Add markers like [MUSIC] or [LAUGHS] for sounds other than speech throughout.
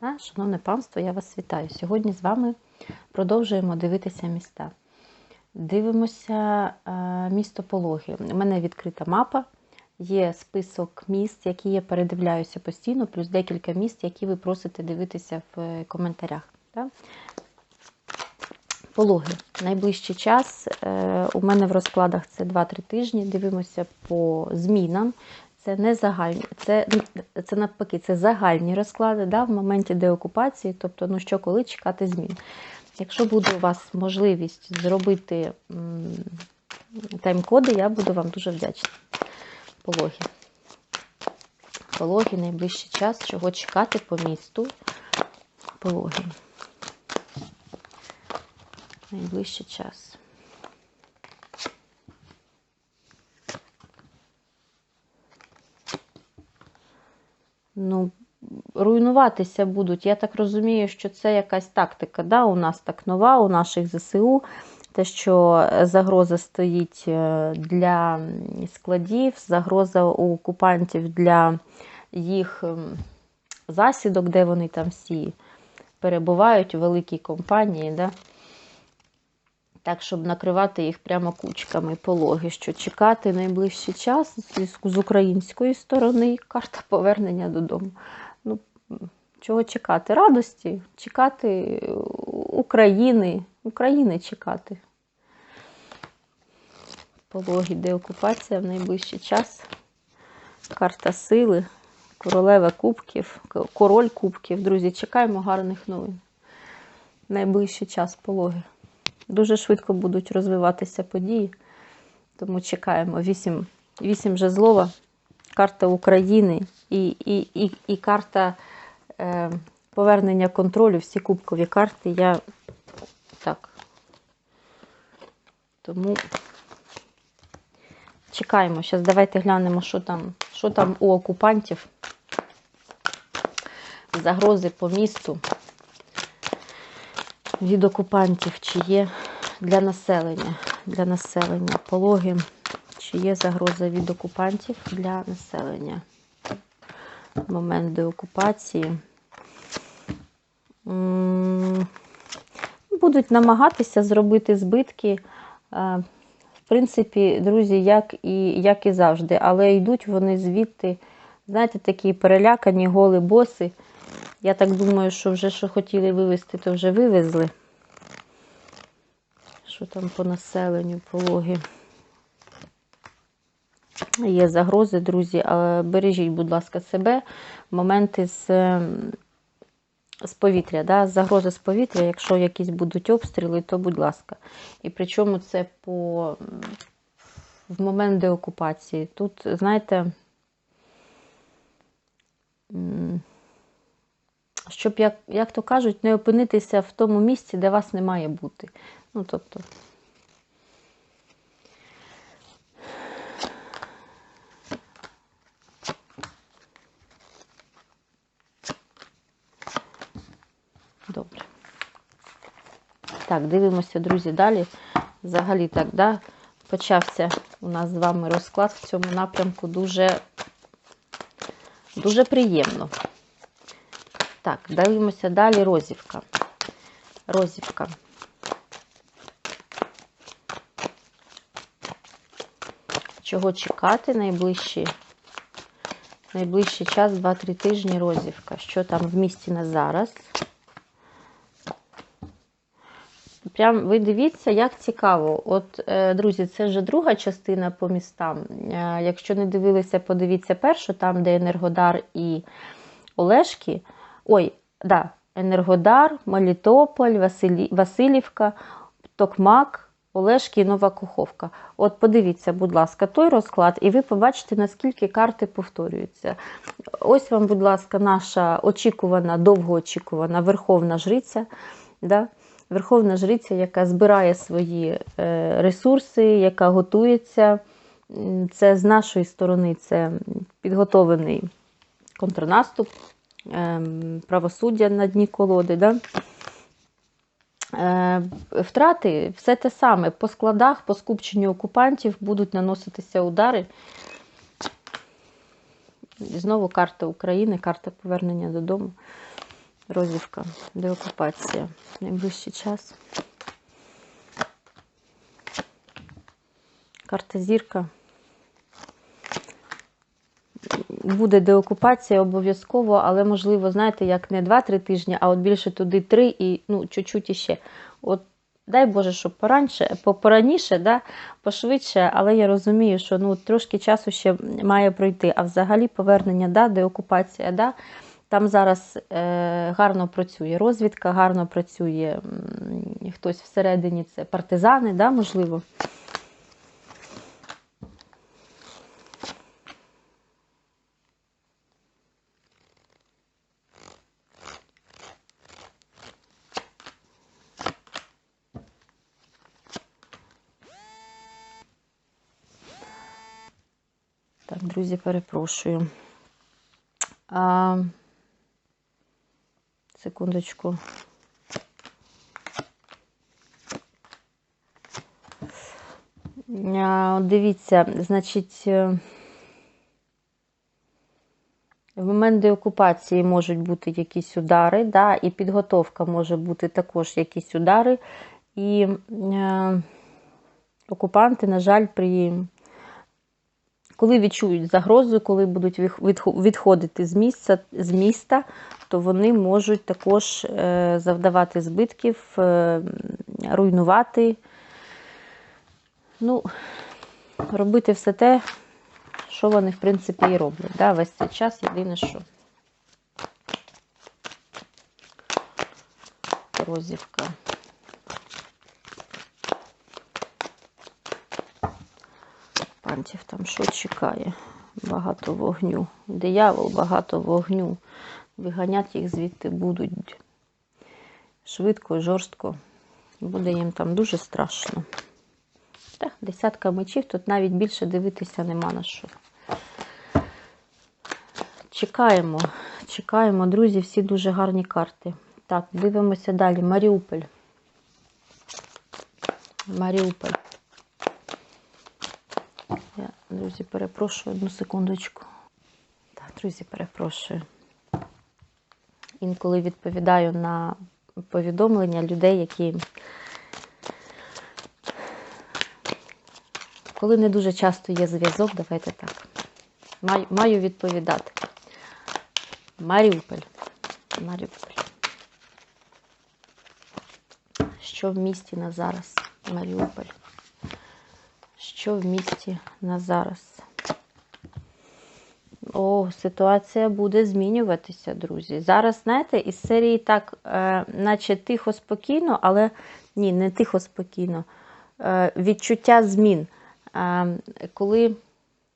Шановне панство, я вас вітаю. Сьогодні з вами продовжуємо дивитися міста. Дивимося е, місто Пологи. У мене відкрита мапа, є список міст, які я передивляюся постійно, плюс декілька міст, які ви просите дивитися в коментарях. Пологи. Найближчий час. е, У мене в розкладах це 2-3 тижні. Дивимося по змінам. Це не загальні, це, це навпаки, це загальні розклади да, в моменті деокупації, тобто, ну що коли чекати змін. Якщо буде у вас можливість зробити тайм-коди, я буду вам дуже вдячна. Пологи. Пологи найближчий час, чого чекати по місту. Пологи. Найближчий час. Ну, руйнуватися будуть. Я так розумію, що це якась тактика. Да? У нас так нова, у наших ЗСУ. Те, що загроза стоїть е, для складів, загроза у окупантів для їх засідок, де вони там всі перебувають у великій компанії. Да? Так, щоб накривати їх прямо кучками пологи, що чекати найближчий час з української сторони карта повернення додому. Ну, Чого чекати? Радості, чекати України, України чекати. Пологи, де окупація в найближчий час. Карта сили, королева кубків, король кубків. Друзі, чекаємо гарних новин. Найближчий час пологи. Дуже швидко будуть розвиватися події, тому чекаємо. Вісім, вісім жезлова, карта України і і, і, і карта е, повернення контролю, всі кубкові карти. Я так. Тому чекаємо. Зараз давайте глянемо, що там, що там у окупантів. Загрози по місту від окупантів, чи є для населення, для населення пологи, чи є загроза від окупантів для населення. Момент деокупації. Будуть намагатися зробити збитки. В принципі, друзі, як і як і завжди, але йдуть вони звідти, знаєте, такі перелякані голи боси. Я так думаю, що вже що хотіли вивезти, то вже вивезли. Що там по населенню, пологи. Є загрози, друзі, але бережіть, будь ласка, себе. Моменти з з повітря, да? загрози з повітря, якщо якісь будуть обстріли, то будь ласка. І причому це по в момент деокупації. Тут, знаєте, щоб, як як то кажуть, не опинитися в тому місці, де вас не має бути. Ну, тобто. Добре. Так, дивимося, друзі, далі. Взагалі так, да, почався у нас з вами розклад в цьому напрямку дуже, дуже приємно. Так, дивимося далі розівка. Розівка. Чого чекати найближчий, найближчий час, 2-3 тижні розівка. Що там в місті на зараз? Прям ви дивіться, як цікаво. От, е, друзі, це вже друга частина по містам. Е, якщо не дивилися, подивіться першу, там, де Енергодар і Олешки. Ой, да, Енергодар, Мелітополь, Василі... Васильівка, Токмак, Олешки і Нова Куховка. От подивіться, будь ласка, той розклад, і ви побачите, наскільки карти повторюються. Ось вам, будь ласка, наша очікувана, довгоочікувана Верховна Жриця. Да? Верховна Жриця, яка збирає свої е, ресурси, яка готується. Це з нашої сторони це підготовлений контрнаступ. Ем, правосуддя на дні колоди. Да? Е, втрати все те саме. По складах, по скупченню окупантів будуть наноситися удари. І знову карта України, карта повернення додому. Розівка, деокупація. Найближчий час. Карта зірка. Буде деокупація обов'язково, але можливо, знаєте, як не 2-3 тижні, а от більше туди 3 і ну, чуть-чуть іще. От дай Боже, щоб поранше, пораніше, да, пошвидше, але я розумію, що ну, трошки часу ще має пройти. А взагалі повернення, да, деокупація, да, там зараз е, гарно працює розвідка, гарно працює м, хтось всередині, це партизани, да, можливо. Так, друзі, перепрошую. А, секундочку. А, Дивіться, значить, е, в момент деокупації можуть бути якісь удари, да, і підготовка може бути також якісь удари. І е, окупанти, на жаль, при коли відчують загрозу, коли будуть відходити з місця, з міста, то вони можуть також е, завдавати збитків, е, руйнувати, ну, робити все те, що вони, в принципі, і роблять. Да? Весь цей час єдине, що розівка. Пантів там що чекає? Багато вогню. Диявол, багато вогню. Виганять їх звідти будуть швидко жорстко. Буде їм там дуже страшно. Так, десятка мечів, тут навіть більше дивитися нема на що. Чекаємо, чекаємо, друзі, всі дуже гарні карти. Так, дивимося далі. Маріуполь. Маріуполь. Я, друзі, перепрошую одну секундочку. Так, друзі, перепрошую. Інколи відповідаю на повідомлення людей, які. Коли не дуже часто є зв'язок, давайте так. Маю, маю відповідати. Маріуполь. Маріуполь. Що в місті на зараз? Маріуполь. Що в місті на зараз? О, ситуація буде змінюватися, друзі. Зараз, знаєте, із серії так, е, наче тихо, спокійно, але ні, не тихо, спокійно. Е, відчуття змін. Е, коли,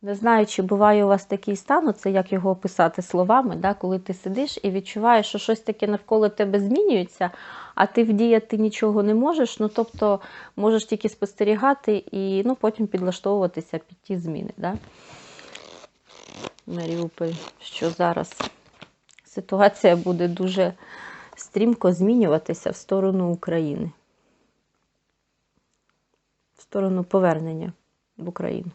не знаю, чи буває у вас такий стан, це як його описати словами, да, коли ти сидиш і відчуваєш, що щось таке навколо тебе змінюється, а ти вдіяти нічого не можеш. Ну, тобто, можеш тільки спостерігати і ну, потім підлаштовуватися під ті зміни. Да? Маріуполь, що зараз ситуація буде дуже стрімко змінюватися в сторону України, в сторону повернення в Україну.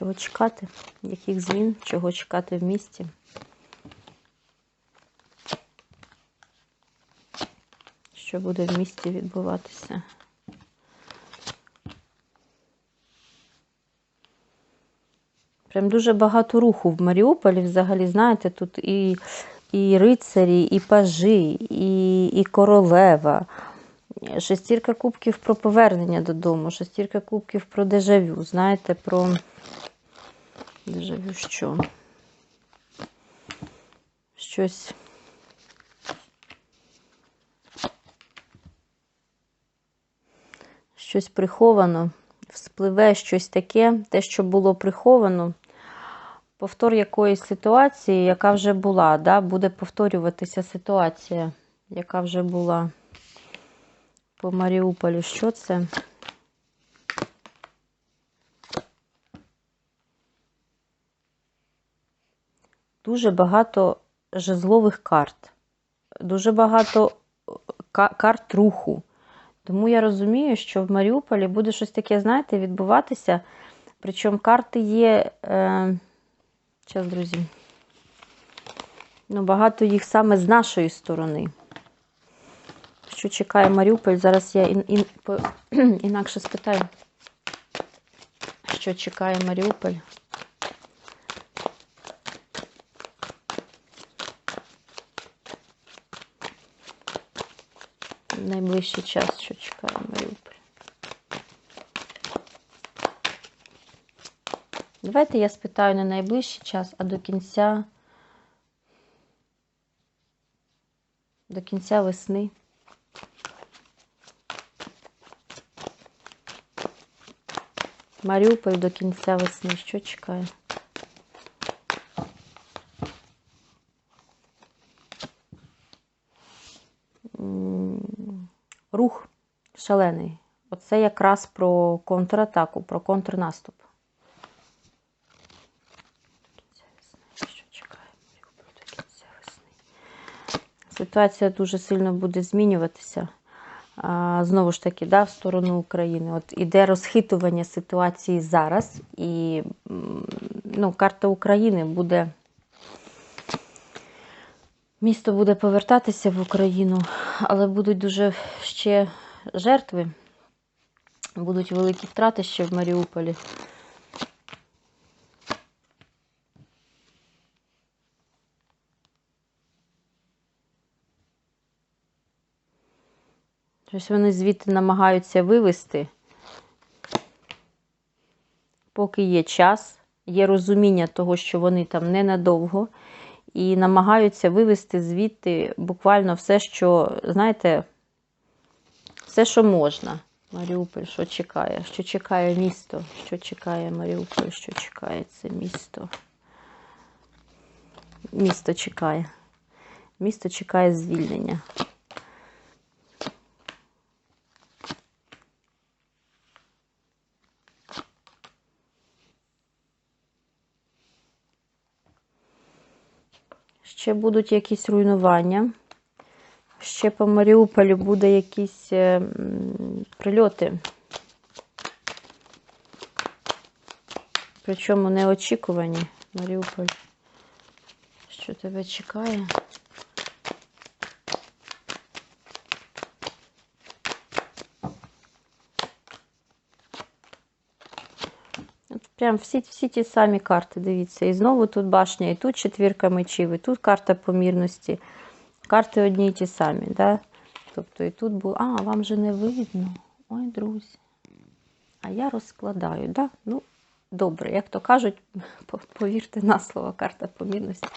Чого чекати? Яких змін? Чого чекати в місті? Що буде в місті відбуватися? Прям дуже багато руху в Маріуполі. Взагалі, знаєте, тут і, і рицарі, і пажі, і, і королева. Шестірка кубків про повернення додому, шестірка кубків про дежавю. Знаєте, про дежавю що? Щось. Щось приховано, вспливе щось таке, те, що було приховано. Повтор якоїсь ситуації, яка вже була, да? буде повторюватися ситуація, яка вже була по Маріуполю. Що це? Дуже багато жезлових карт, дуже багато карт руху. Тому я розумію, що в Маріуполі буде щось таке, знаєте, відбуватися. Причому карти є. Е, Час, друзі. Ну, багато їх саме з нашої сторони. Що чекає Маріуполь? Зараз я ін, ін, по, [CLEARS THROAT] інакше спитаю, що чекає Маріуполь. Найближчий час, що чекає Маріуполь. Давайте я спитаю не найближчий час, а до кінця до кінця весни. Маріуполь до кінця весни. Що чекає? М, Рух шалений. Оце якраз про контратаку, про контрнаступ. Ситуація дуже сильно буде змінюватися. Знову ж таки, да, в сторону України. От іде розхитування ситуації зараз, і ну, карта України буде. Місто буде повертатися в Україну, але будуть дуже ще жертви, будуть великі втрати ще в Маріуполі. Щось вони звідти намагаються вивести, поки є час, є розуміння того, що вони там ненадовго, і намагаються вивести звідти буквально все, що, знаєте, все, що можна. Маріуполь, що чекає? Що чекає місто? Що чекає Маріуполь? Що чекає це місто? Місто чекає. Місто чекає звільнення. Ще будуть якісь руйнування. Ще по Маріуполю буде якісь е, прильоти. Причому неочікувані. Маріуполь. Що тебе чекає? Прям всі, всі ті самі карти, дивіться. І знову тут башня, і тут четвірка мечів, і тут карта помірності. Карти одні й ті самі, да? Тобто і тут було. А, вам же не видно. Ой, друзі. А я розкладаю, да? Ну, добре, як то кажуть, [LAUGHS] повірте на слово, карта помірності.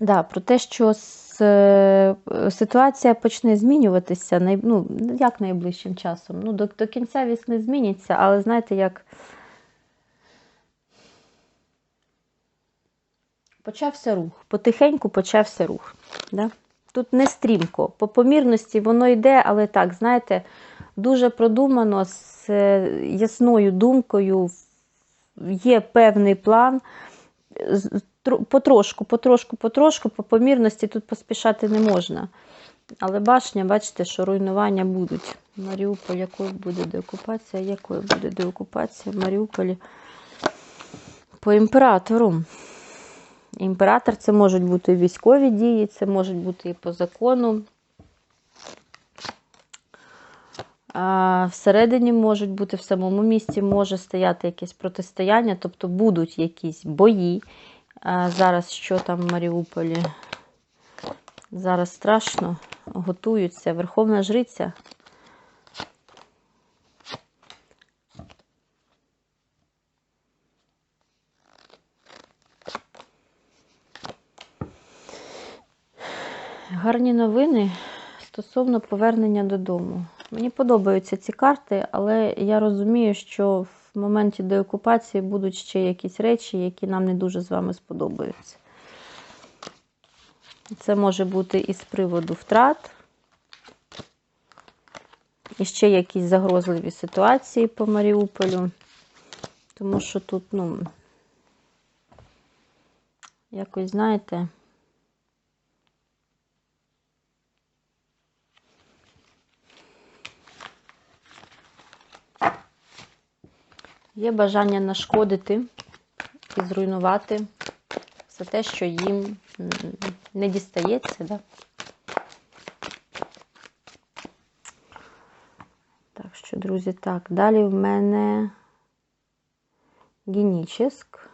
Да, про те, що с- е, ситуація почне змінюватися, най- ну, як найближчим часом. Ну, до, до кінця весни зміниться, але знаєте, як почався рух, потихеньку почався рух. Да? Тут не стрімко. По помірності воно йде, але так, знаєте, дуже продумано, з е, ясною думкою, є певний план. Потрошку, потрошку, потрошку, по помірності тут поспішати не можна. Але башня, бачите, що руйнування будуть. Маріуполь, якою буде деокупація, якою буде деокупація в Маріуполі по імператору. Імператор це можуть бути військові дії, це можуть бути і по закону. Всередині можуть бути, в самому місті може стояти якесь протистояння, тобто будуть якісь бої. Зараз що там в Маріуполі? Зараз страшно, готуються. Верховна Жриця. Гарні новини стосовно повернення додому. Мені подобаються ці карти, але я розумію, що в моменті деокупації будуть ще якісь речі, які нам не дуже з вами сподобаються. Це може бути і з приводу втрат, і ще якісь загрозливі ситуації по Маріуполю. Тому що тут, ну, якось, знаєте, Є бажання нашкодити і зруйнувати все те, що їм не дістається. Да? Так що, друзі, так, далі в мене геніческ.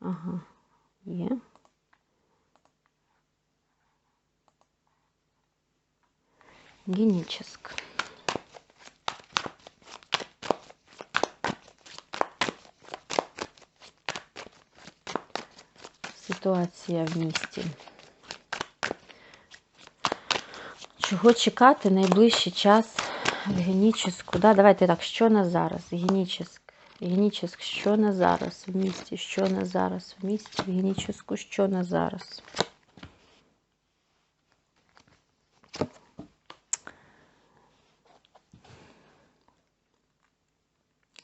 Ага, є. Геническ. Ситуація в місті. Чого чекати найближчий час в геніческу? Да, давайте так, що на зараз? Геніческ. Геніческ, що на зараз в місті? Що на зараз в місті? В геніческу, що на зараз?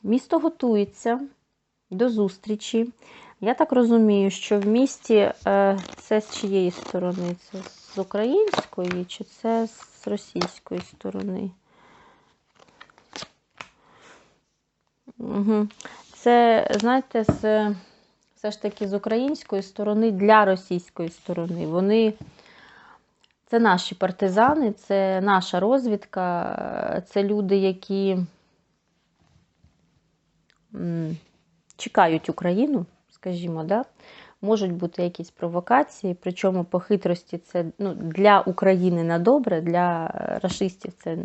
Місто готується до зустрічі. Я так розумію, що в місті е, це з чиєї сторони? Це з української чи це з російської сторони? Угу. Це, знаєте, з, все ж таки з української сторони для російської сторони. Вони це наші партизани, це наша розвідка, це люди, які чекають Україну, скажімо, да? можуть бути якісь провокації, причому по хитрості це ну, для України на добре, для рашистів це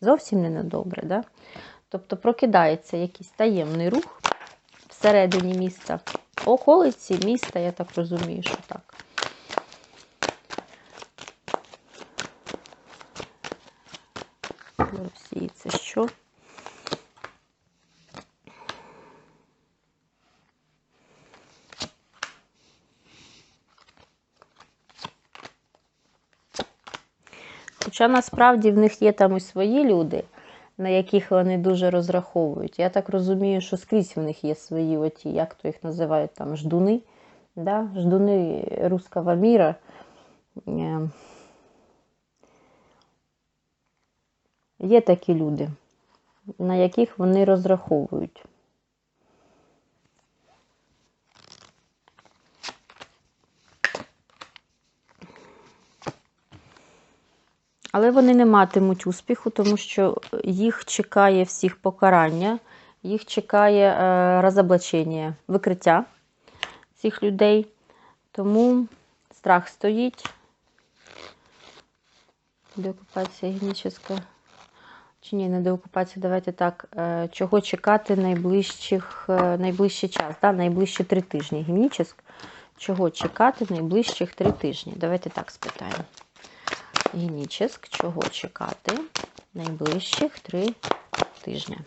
зовсім не на добре. Да? Тобто прокидається якийсь таємний рух всередині міста, околиці міста, я так розумію, що так. Для Росії це що? Хоча насправді в них є там і свої люди, на яких вони дуже розраховують. Я так розумію, що скрізь в них є свої, оті, як то їх називають там, ждуни, да? ждуни руского міра. Е, Є такі люди, на яких вони розраховують. Але вони не матимуть успіху, тому що їх чекає всіх покарання, їх чекає е, розоблачення, викриття цих людей. Тому страх стоїть. Деокупація генічна. Чи ні, не деокупація, давайте так. Е, чого чекати найближчих, е, найближчий час, да? найближчі три тижні. Геніческ. Чого чекати найближчих три тижні? Давайте так спитаємо. Геніческ, чого чекати найближчих три тижні.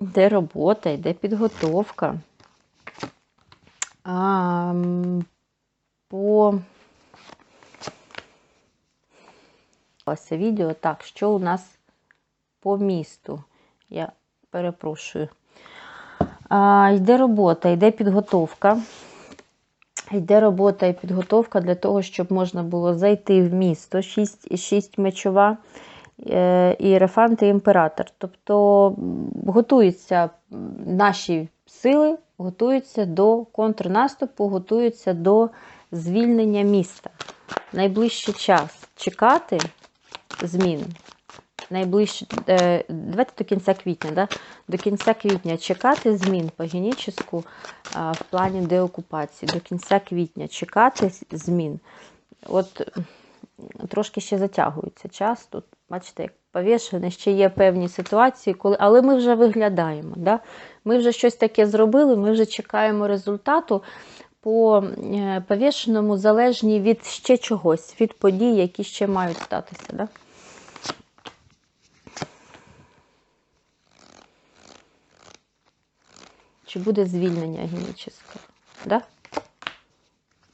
Де робота, йде підготовка. А, по це відео. Так, що у нас по місту? Я перепрошую. А, Йде робота, йде підготовка. Йде робота і підготовка для того, щоб можна було зайти в місто 6, 6 мечова е, і Єрофант і імператор. Тобто готуються наші сили, готуються до контрнаступу, готуються до звільнення міста. Найближчий час чекати змін. Найближче, е, давайте до кінця квітня, да? до кінця квітня чекати змін по геніческу в плані деокупації. До кінця квітня чекати змін. От трошки ще затягується час. Тут, бачите, як повішене, ще є певні ситуації, коли, але ми вже виглядаємо. Да? Ми вже щось таке зробили, ми вже чекаємо результату по е, повішеному залежні від ще чогось, від подій, які ще мають статися. Да? Чи буде звільнення генічне? Да?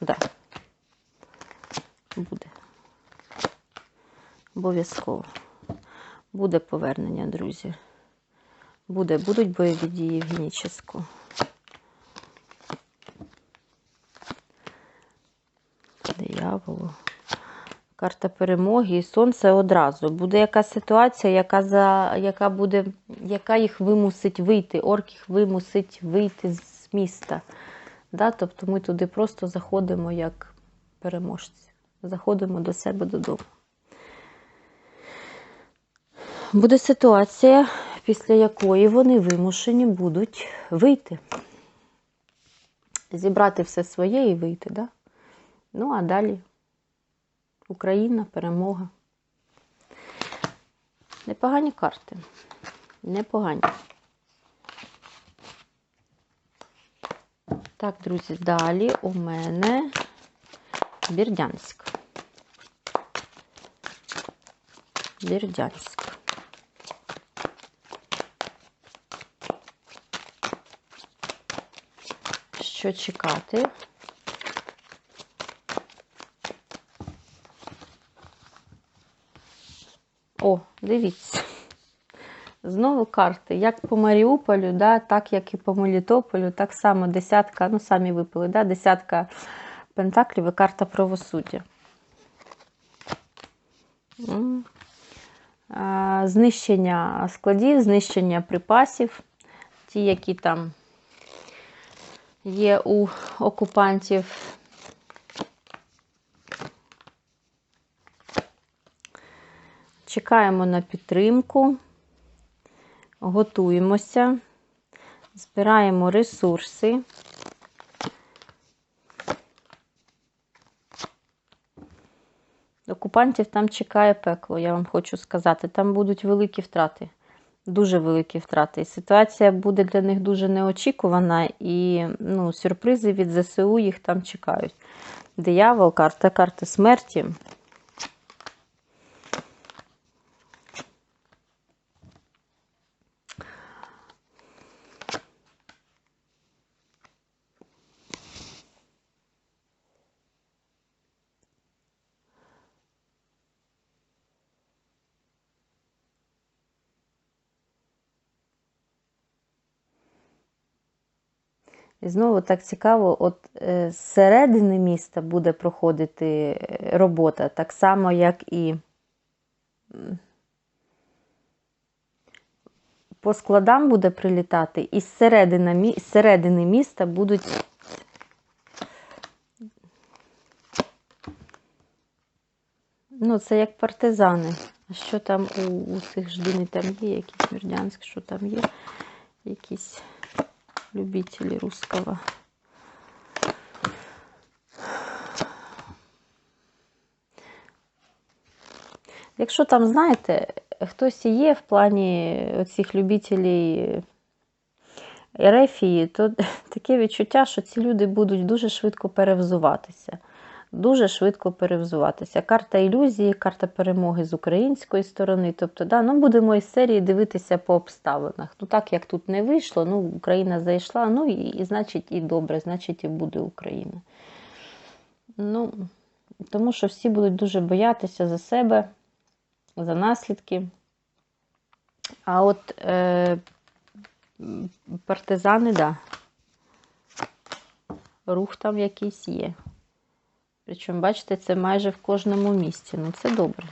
Да. Буде. Обов'язково. Буде повернення, друзі. Буде, будуть бойові дії в геніческу. Дияволу. Карта перемоги і сонце одразу. Буде якась ситуація, яка за, яка буде, яка їх вимусить вийти, орк їх вимусить вийти з міста. Да? Тобто ми туди просто заходимо як переможці. Заходимо до себе додому. Буде ситуація, після якої вони вимушені будуть вийти. Зібрати все своє і вийти. Да? Ну, а далі Україна, перемога. Непогані карти. Непогані. Так, друзі, далі у мене Бірдянськ. Бірдянськ. Що чекати? О, дивіться. Знову карти. Як по Маріуполю, да, так як і по Мелітополю, так само десятка, ну самі випили, да, десятка пентаклів і карта правосуддя. Знищення складів, знищення припасів, ті, які там є у окупантів. Чекаємо на підтримку, готуємося, збираємо ресурси. Окупантів там чекає пекло, я вам хочу сказати. Там будуть великі втрати, дуже великі втрати. І ситуація буде для них дуже неочікувана, і ну, сюрпризи від ЗСУ їх там чекають. Диявол, карта, карта смерті. І знову так цікаво, от е, з середини міста буде проходити е, робота, так само, як і по складам буде прилітати, і з середини, міста будуть. Ну, це як партизани. А що там у, у цих ждуни там є, якийсь Мердянськ, що там є? Якісь любителі русского. Якщо там, знаєте, хтось і є в плані цих любителів Ерефії, то [LAUGHS] таке відчуття, що ці люди будуть дуже швидко перевзуватися. Дуже швидко перевзуватися. Карта ілюзії, карта перемоги з української сторони. Тобто, да, ну, будемо із серії дивитися по обставинах. Ну, так як тут не вийшло, ну, Україна зайшла, ну і, і значить і добре, значить і буде Україна. Ну, Тому що всі будуть дуже боятися за себе, за наслідки. А от е, партизани, да. Рух там якийсь є. Причому, бачите, це майже в кожному місці. Ну, це добре.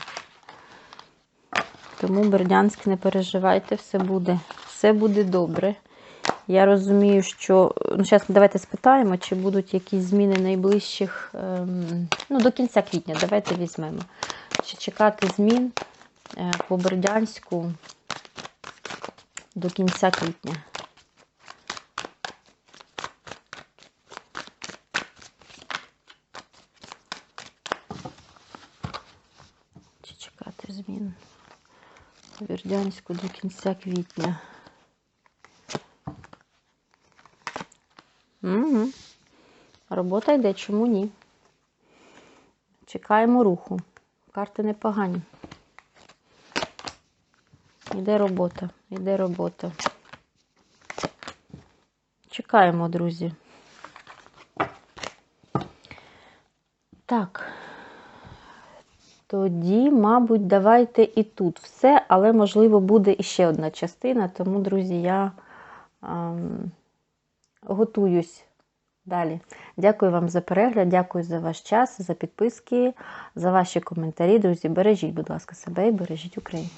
Тому Бердянськ, не переживайте, все буде. Все буде добре. Я розумію, що. Ну, зараз давайте спитаємо, чи будуть якісь зміни найближчих. Ем, ну, до кінця квітня. Давайте візьмемо. Чи чекати змін е, по Бердянську до кінця квітня. Чи чекати змін по Бердянську до кінця квітня. Угу. Робота йде, чому ні? Чекаємо руху. Карти непогані. Іде робота, іде робота. Чекаємо, друзі. Так. Тоді, мабуть, давайте і тут все, але, можливо, буде іще одна частина, тому, друзі, я ем, готуюсь далі. Дякую вам за перегляд, дякую за ваш час, за підписки, за ваші коментарі. Друзі, бережіть, будь ласка, себе і бережіть Україну.